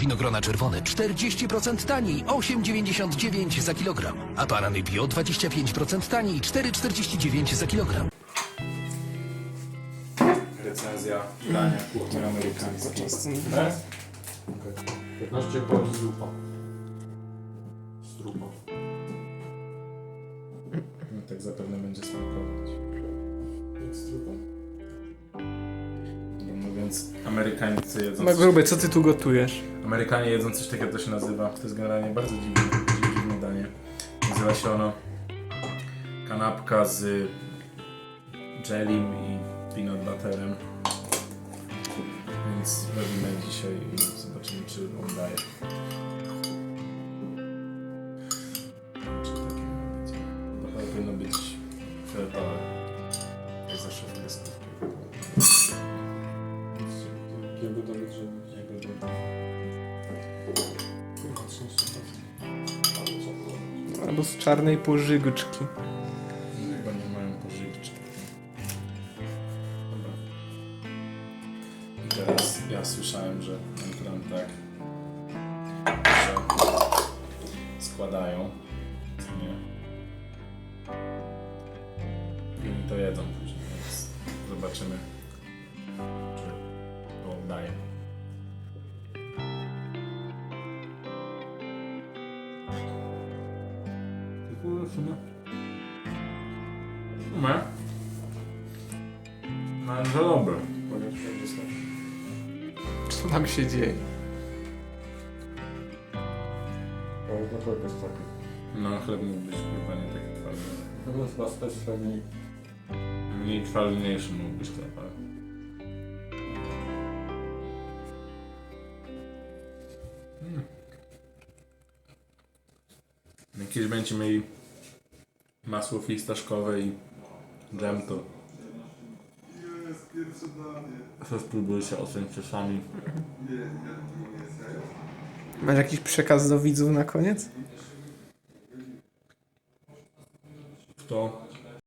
Winogrona czerwone 40% taniej, 8,99 za kilogram. A banany bio 25% taniej, 4,49 za kilogram. Recenzja dania kuchni amerykańskiej. Tak? 15 po zrupa. Strupa. No tak zapewne będzie smakować. Strupa. No więc Amerykańcy jedzą Ma coś, co ty tu gotujesz? Amerykanie jedzą coś takiego, to się nazywa, to jest generalnie bardzo dziwne, dziwne danie. Nazywa się ono kanapka z jellim i peanut butterem. Więc robimy dzisiaj i zobaczymy, czy on daje. Czy takie ma być? No chyba powinno być fioletowe. Jak zawsze w kreskówki. Że... Jakby to- Kurwa, trzęsie. Albo z czarnej pożygczki. Chyba nie mają pożyczki. Dobra. I teraz ja słyszałem, że tam tak, że składają, co nie? I oni to jedzą później, więc zobaczymy, to oddaje. Kurwa, w sumie. Nie? No ale to dobre. Pamięć, jak zostać. Co tam się dzieje? Na pewno jest taki. No chleb mógł być chyba nie taki twardy. Chyba chyba stać mniej. Mniej twardniejszy mógł być chleb, ale... kiedyś będziecie mieli masło fistaszkowe i dżem, to... To spróbujcie ocenić sami. Masz jakiś przekaz do widzów na koniec? Kto